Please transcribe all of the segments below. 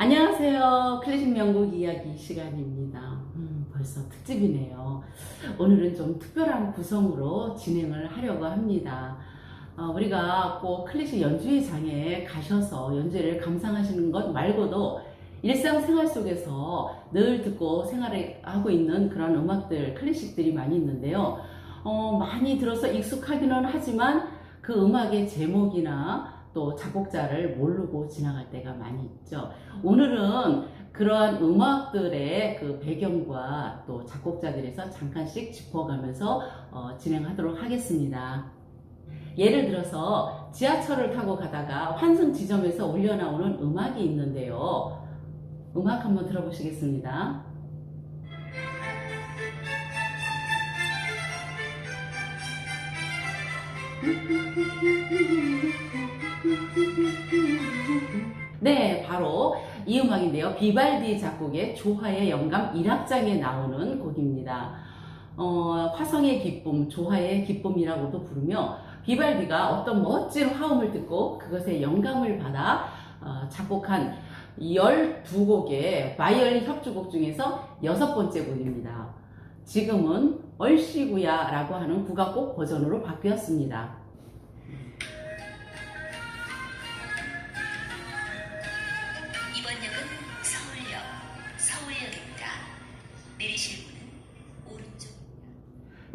안녕하세요. 클래식 명곡 이야기 시간입니다. 음, 벌써 특집이네요. 오늘은 좀 특별한 구성으로 진행을 하려고 합니다. 어, 우리가 꼭 클래식 연주회 장에 가셔서 연주를 감상하시는 것 말고도 일상생활 속에서 늘 듣고 생활하고 있는 그런 음악들, 클래식들이 많이 있는데요. 어, 많이 들어서 익숙하기는 하지만 그 음악의 제목이나 또 작곡자를 모르고 지나갈 때가 많이 있죠. 오늘은 그러한 음악들의 그 배경과 또 작곡자들에서 잠깐씩 짚어가면서 어, 진행하도록 하겠습니다. 예를 들어서 지하철을 타고 가다가 환승 지점에서 울려나오는 음악이 있는데요. 음악 한번 들어보시겠습니다. 네, 바로 이 음악인데요. 비발디 작곡의 조화의 영감 1악장에 나오는 곡입니다. 어, 화성의 기쁨, 조화의 기쁨이라고도 부르며 비발디가 어떤 멋진 화음을 듣고 그것에 영감을 받아 어, 작곡한 12곡의 바이올린 협주곡 중에서 여섯 번째 곡입니다. 지금은 얼씨구야 라고 하는 국악곡 버전으로 바뀌었습니다. 이번 역은 서울역, 서울역입니다. 내리실 문은 오른쪽.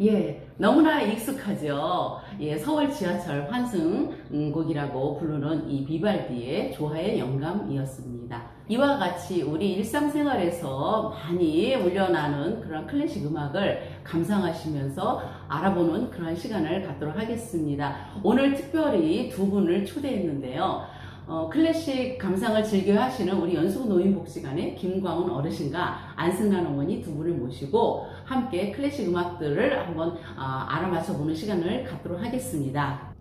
예, 너무나 익숙하죠. 예, 서울 지하철 환승곡이라고 부르는 이 비발디의 조화의 영감이었습니다. 이와 같이 우리 일상생활에서 많이 울려나는 그런 클래식 음악을 감상하시면서 알아보는 그런 시간을 갖도록 하겠습니다. 오늘 특별히 두 분을 초대했는데요. 어, 클래식 감상을 즐겨 하시는 우리 연수구 노인복지관의 김광훈 어르신과 안승란 어머니 두 분을 모시고 함께 클래식 음악들을 한번 아, 알아맞혀 보는 시간을 갖도록 하겠습니다.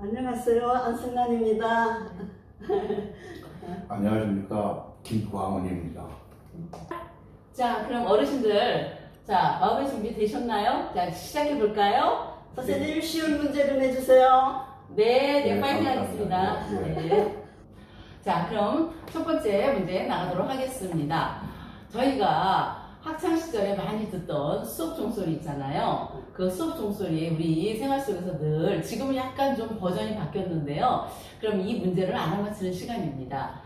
안녕하세요. 안승란입니다. 안녕하십니까 김광원입니다. 자, 그럼 어르신들, 자, 마음의 준비 되셨나요? 자, 시작해 볼까요? 선생님 쉬운 문제 좀 해주세요. 네, 네, 네, 파이팅 감사합니다. 하겠습니다. 네. 자, 그럼 첫 번째 문제 나가도록 하겠습니다. 저희가 학창 시절에 많이 듣던 수업 종소리 있잖아요. 그 수업 종소리 우리 생활 속에서 늘 지금은 약간 좀 버전이 바뀌었는데요. 그럼 이 문제를 알아맞히는 시간입니다.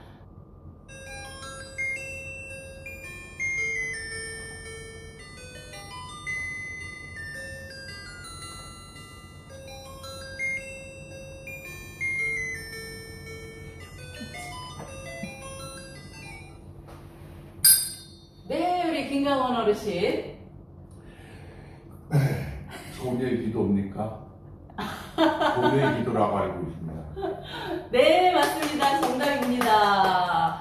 김강원 어르신. 소녀의 기도입니까? 소녀의 기도라고 알고 있습니다. 네, 맞습니다. 정답입니다.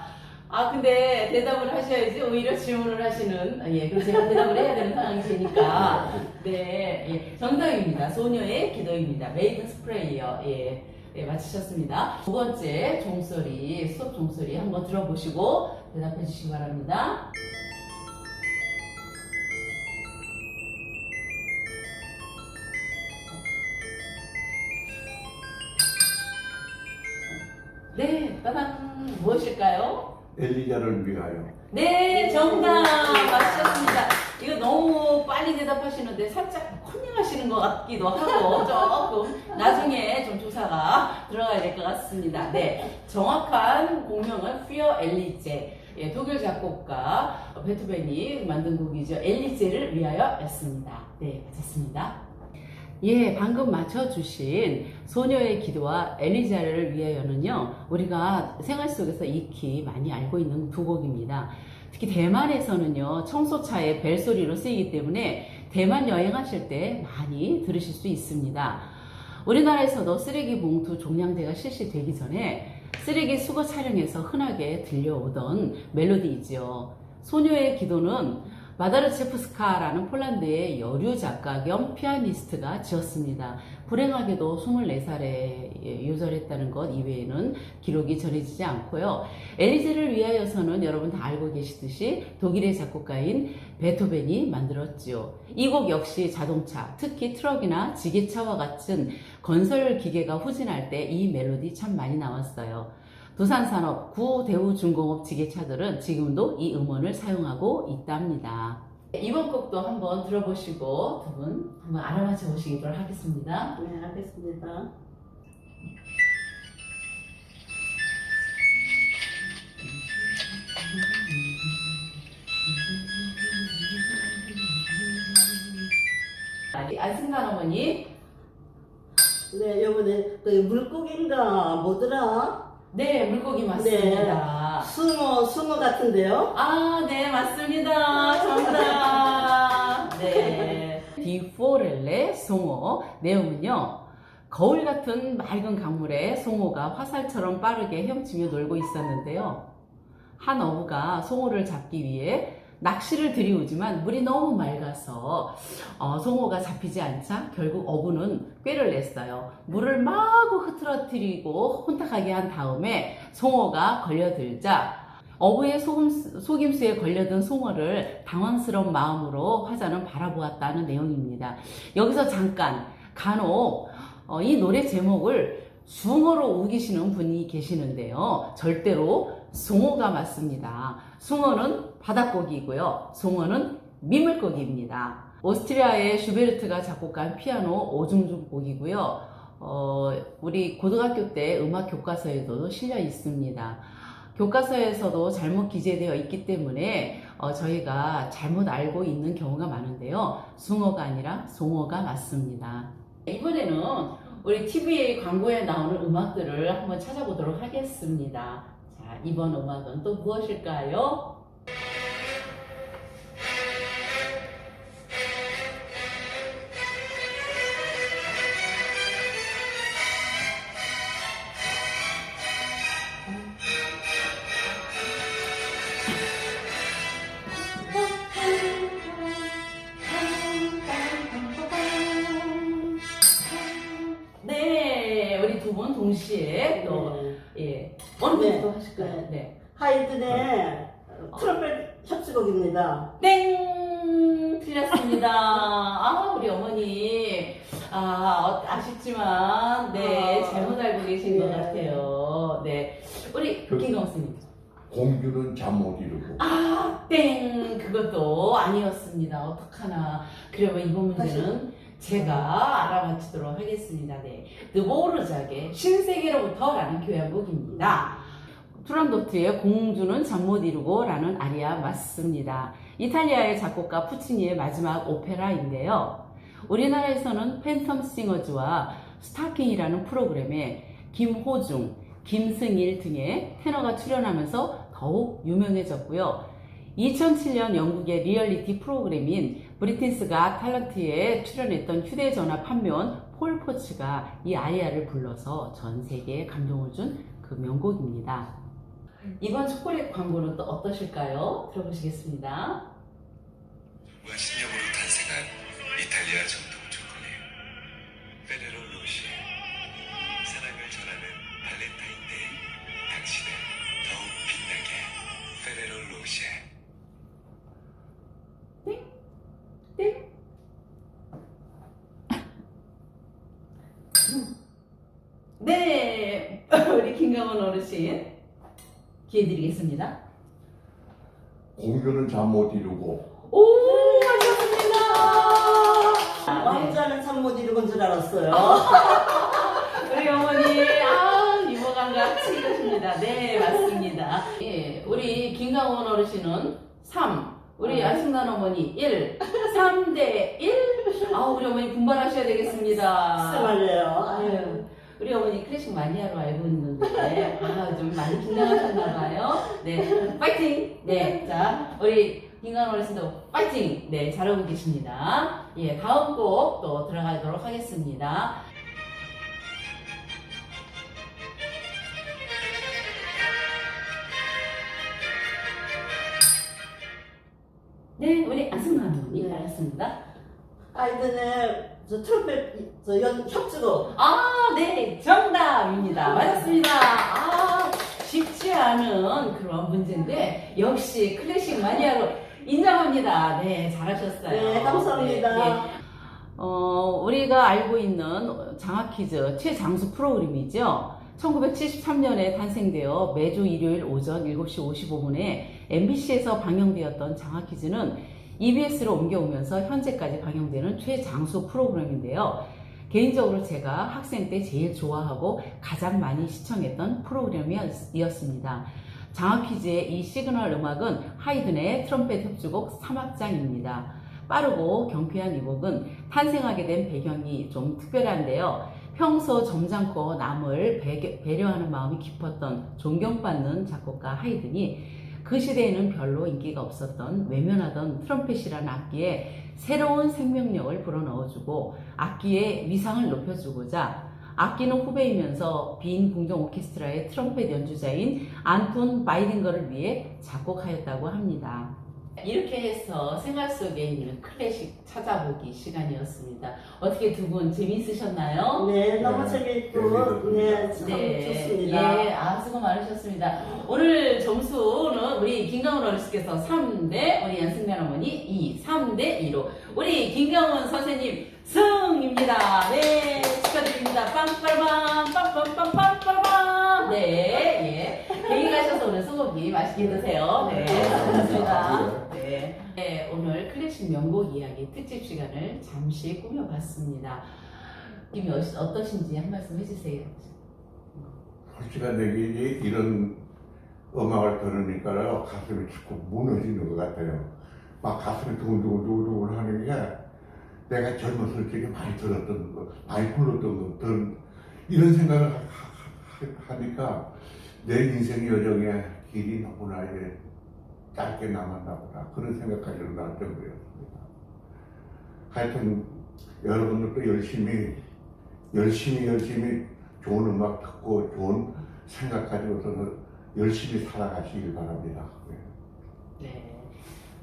아, 근데 대답을 하셔야지 오히려 질문을 하시는, 아, 예, 그래서 제가 대답을 해야 되는 상황이 되니까. 네, 예, 정답입니다. 소녀의 기도입니다. 메이드스 프레이어. 예, 네, 맞히셨습니다. 두 번째 종소리, 수업 종소리 한번 들어보시고 대답해 주시기 바랍니다. 네, 따단 무엇일까요? 엘리자를 위하여. 네, 정답 맞추셨습니다. 이거 너무 빨리 대답하시는데 살짝 컨닝하시는 것 같기도 하고 조금 나중에 좀 조사가 들어가야 될 것 같습니다. 네, 정확한 공명은 피어 엘리제. 예, 독일 작곡가 베토벤이 만든 곡이죠. 엘리제를 위하여였습니다. 네, 맞았습니다. 예, 방금 맞춰주신 소녀의 기도와 엘리자를 위하여는요, 우리가 생활 속에서 익히 많이 알고 있는 두 곡입니다. 특히 대만에서는요, 청소차의 벨소리로 쓰이기 때문에 대만 여행하실 때 많이 들으실 수 있습니다. 우리나라에서도 쓰레기 봉투 종량제가 실시되기 전에 쓰레기 수거 촬영에서 흔하게 들려오던 멜로디이지요. 소녀의 기도는 마다르체프스카라는 폴란드의 여류 작가 겸 피아니스트가 지었습니다. 불행하게도 24살에 요절했다는 것 이외에는 기록이 전해지지 않고요. 엘리제를 위하여서는 여러분 다 알고 계시듯이 독일의 작곡가인 베토벤이 만들었지요. 이 곡 역시 자동차, 특히 트럭이나 지게차와 같은 건설 기계가 후진할 때 이 멜로디 참 많이 나왔어요. 두산산업 구대우중공업 지게차들은 지금도 이 음원을 사용하고 있답니다. 이번 곡도 한번 들어보시고 두 분 한번 알아맞혀 보시도록 하겠습니다. 네, 알겠습니다. 안승관 어머니, 네, 요번에 그 물고기인가 뭐더라? 네 물고기 맞습니다. 숭어, 숭어 같은데요? 아, 네, 맞습니다. 정답. 네. 디포렐레 송어. 내용은요. 거울 같은 맑은 강물에 송어가 화살처럼 빠르게 헤엄치며 놀고 있었는데요. 한 어부가 송어를 잡기 위해 낚시를 들이우지만 물이 너무 맑아서 어, 송어가 잡히지 않자 결국 어부는 꾀를 냈어요. 물을 마구 흐트러뜨리고 혼탁하게 한 다음에 송어가 걸려들자 어부의 소금, 속임수 에 걸려든 송어를 당황스러운 마음으로 화자는 바라보았다는 내용입니다. 여기서 잠깐 간혹 어, 이 노래 제목을 숭어로 우기시는 분이 계시는데요. 절대로 송어가 맞습니다. 숭어는 바닷고기이고요. 송어는 미물고기입니다. 오스트리아의 슈베르트가 작곡한 피아노 오중중 곡이고요. 어, 우리 고등학교 때 음악 교과서에도 실려 있습니다. 교과서에서도 잘못 기재되어 있기 때문에 어, 저희가 잘못 알고 있는 경우가 많은데요. 숭어가 아니라 송어가 맞습니다. 이번에는 우리 TVA 광고에 나오는 음악들을 한번 찾아보도록 하겠습니다. 자, 이번 음악은 또 무엇일까요? 네, 우리 두 분 동시에 또, 네. 예, 어느 네. 분부터 하실까요? 네. 하이든의 트럼펫 협주곡입니다. 땡! 틀렸습니다. 아, 우리 어머니. 아, 어, 아쉽지만, 네, 아, 잘못 알고 계신 것 네. 같아요. 네. 우리 그- 김경 스님. 공주는 잠 못 이루고 아, 땡! 그것도 아니었습니다. 어떡하나. 그러면 이번 문제는 제가 알아맞히도록 하겠습니다. 네. 느보르작의 신세계로부터 라는 교향곡입니다. 투란도트의 공주는 잠 못 이루고 라는 아리아 맞습니다. 이탈리아의 작곡가 푸치니의 마지막 오페라인데요. 우리나라에서는 팬텀 싱어즈와 스타킹이라는 프로그램에 김호중, 김승일 등의 테너가 출연하면서 더욱 유명해졌고요. 2007년 영국의 리얼리티 프로그램인 브리티스가 탤런트에 출연했던 휴대전화 판매원 폴 포츠가 이 아리아를 불러서 전 세계에 감동을 준 그 명곡입니다. 이번 초콜릿 광고는 또 어떠실까요? 들어보시겠습니다. 무한신념으로 탄생한 이탈리아 전통 어르신 기회 드리겠습니다. 공주는 잠못 이루고 오, 맞췄습니다. 아, 네. 왕자는 잠못 이루건 줄 알았어요. 우리 어머니, 아, 유머감각 치우십니다. 네, 맞습니다. 예, 우리 김강원 어르신은 3, 우리 안승란 어머니 1, 3대 1. 아, 우리 어머니 분발하셔야 되겠습니다. 생활래요. 아유, 우리 어머니 클래식 하러 알고 있는데, 아, 좀 많이 긴장하셨나 봐요. 네, 파이팅! 네, 자, 우리 김강원 어르신도 파이팅! 네, 잘하고 계십니다. 예, 다음 곡 또 들어가도록 하겠습니다. 네, 우리 어머니 네. 알았습니다. 하이든의 저 트럼펫 저 연, 협주곡. 아, 네, 정답입니다. 맞았습니다. 아, 쉽지 않은 그런 문제인데, 역시 클래식 마니아로 인정합니다. 네, 잘하셨어요. 네, 감사합니다. 네, 네. 어, 우리가 알고 있는 장학 퀴즈 최장수 프로그램이죠. 1973년에 탄생되어 매주 일요일 오전 7시 55분에 MBC에서 방영되었던 장학 퀴즈는 EBS로 옮겨오면서 현재까지 방영되는 최장수 프로그램인데요. 개인적으로 제가 학생 때 제일 좋아하고 가장 많이 시청했던 프로그램이었습니다. 장학 퀴즈의 이 시그널 음악은 하이든의 트럼펫 협주곡 3악장입니다. 빠르고 경쾌한 이 곡은 탄생하게 된 배경이 좀 특별한데요. 평소 점잖고 남을 배- 배려하는 마음이 깊었던 존경받는 작곡가 하이든이 그 시대에는 별로 인기가 없었던 외면하던 트럼펫이라는 악기에 새로운 생명력을 불어넣어주고 악기의 위상을 높여주고자 악기는 후배이면서 빈 궁정 오케스트라의 트럼펫 연주자인 안톤 바이딩거를 위해 작곡하였다고 합니다. 이렇게 해서 생활 속에 있는 클래식 찾아보기 시간이었습니다. 어떻게 두 분 재미있으셨나요? 네, 너무 네. 재밌고, 네, 참 좋습니다. 예, 아, 수고 많으셨습니다. 오늘 점수는 우리 김강훈 어르신께서 3대, 우리 연승면 어머니 2, 3대 2로 우리 김강훈 선생님 승입니다. 네, 축하드립니다. 빵빠밤, 빵빵빵빵빵빵. 네, 예. 개인 가셔서 오늘 소고기 맛있게 드세요. 네, 고맙습니다. 네. 네, 오늘 클래식 명곡 이야기 특집 시간을 잠시 꾸며봤습니다. 어시- 어떠신지 한 말씀 해주세요. 솔직한 얘기 이런 음악을 들으니까요 가슴이 자꾸 무너지는 것 같아요. 막 가슴이 두근두근두근 하는 게 내가 젊었을 적에 많이 들었던 거, 많이 불렀던 것들 이런 생각을 하- 하- 하니까 내 인생 여정의 길이 너무나 이제 짧게 남았나 보다 그런 생각까지도 날 정도였습니다. 하여튼 여러분들도 열심히 열심히 열심히 좋은 음악 듣고 좋은 생각 가지고서는 열심히 살아가시길 바랍니다. 네. 네.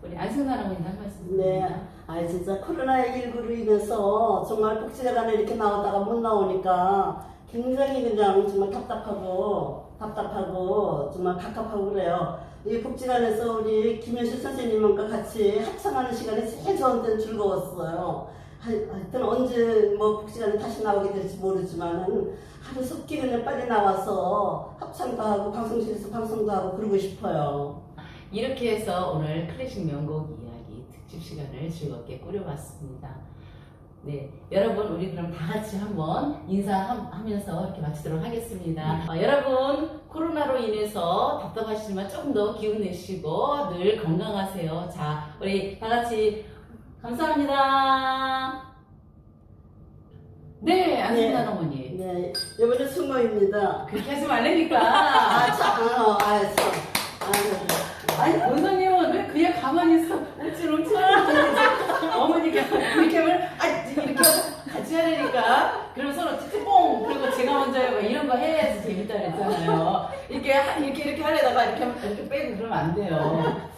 우리 안승나 어머니 한 말씀. 네, 아 진짜 코로나 19로 인해서 정말 복지회관에 이렇게 나오다가 못 나오니까 굉장히 그냥 정말 답답하고 답답하고 정말 갑갑하고 그래요. 이 복지관에서 우리 김현실 선생님과 같이 합창하는 시간이 제일 저한테는 즐거웠어요. 하- 하여튼 언제 뭐 복지관에 다시 나오게 될지 모르지만은 하루 속히 그냥 빨리 나와서 합창도 하고 방송실에서 방송도 하고 그러고 싶어요. 이렇게 해서 오늘 클래식 명곡 이야기 특집 시간을 즐겁게 꾸려봤습니다. 네, 여러분 우리 그럼 다 같이 한번 인사하면서 이렇게 마치도록 하겠습니다. 어, 여러분 코로나로 인해서 답답하시지만 조금 더 기운 내시고 늘 건강하세요. 자, 우리 다 같이 감사합니다. 네, 안승란 어머니. 네, 이번에 승모입니다. 그렇게 하지 말라니까. 아, 참, 아, 아, 참. 아, 아니 원장님은 왜 그냥 가만히 있어 움찔움찔 어머니가 이렇게 하면 같이 하려니까. 그럼 서로 찌찌뽕 그리고 제가 먼저 해요. 이런 거 해야지 재밌다 그랬잖아요. 이렇게 하- 이렇게 이렇게 하려다가 이렇게 이렇게 빼고 그러면 안 돼요